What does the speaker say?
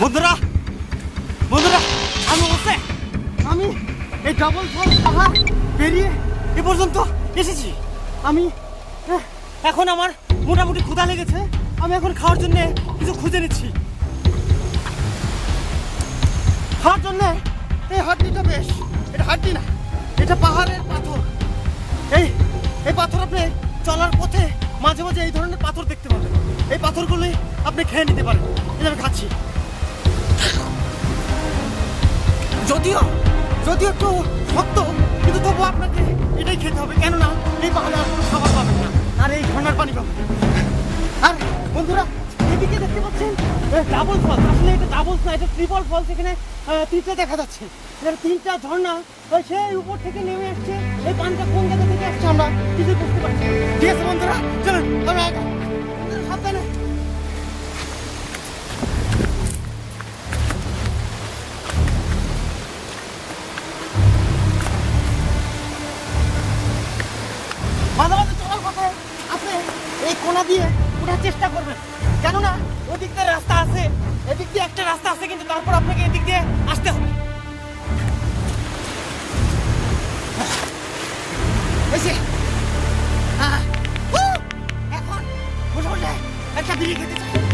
বন্ধুরা বন্ধুরা আমি বসে আমি এই ডাবল ফল পাহাড় পেরিয়ে এ পর্যন্ত এসেছি। আমি আহ, এখন আমার মোটামুটি ক্ষুধা লেগেছে আমি এখন খাওয়ার জন্য কিছু খুঁজে নিচ্ছি। খাওয়ার জন্য এই হাড্ডিটা বেশ এটা হাড্ডি না এটা পাহাড়ের পাথর। এই এই পাথর আপনি চলার পথে মাঝে মাঝে এই ধরনের পাথর দেখতে পাবেন। এই পাথরগুলোই আপনি খেয়ে নিতে পারেন। যে আমি খাচ্ছি। যদিও যদিও একটু শক্ত কিন্তু তবু আপনাকে এটাই খেতে হবে। কেননা, এই পাহাড়ে আর কোনো খাবার পাবেন না। আর এই ঝর্ণার পানি পাবেন আর বন্ধুরা, এদিকে দেখতে পাচ্ছেন ডাবল ফলস আসলে এটা ডাবল না, এটা ট্রিপল ফলস এখানে তিনটে দেখা যাচ্ছে। এখানে তিনটা ঝর্ণা সেই উপর থেকে নেমে আসছে। এই পানটা কোন জায়গা থেকে আসছে আমরা কিছু বুঝতে পারছি ঠিক আছে এই কোনা দিয়ে ওঠার চেষ্টা করবেন কেননা ওদিক দিয়ে রাস্তা আছে, এদিক দিয়ে একটা রাস্তা আছে, কিন্তু তারপর আপনাকে এদিক দিয়ে আসতে হবে। হ্যাঁ, এখন বসে বসে একটা বিড়ি খেতে চাই।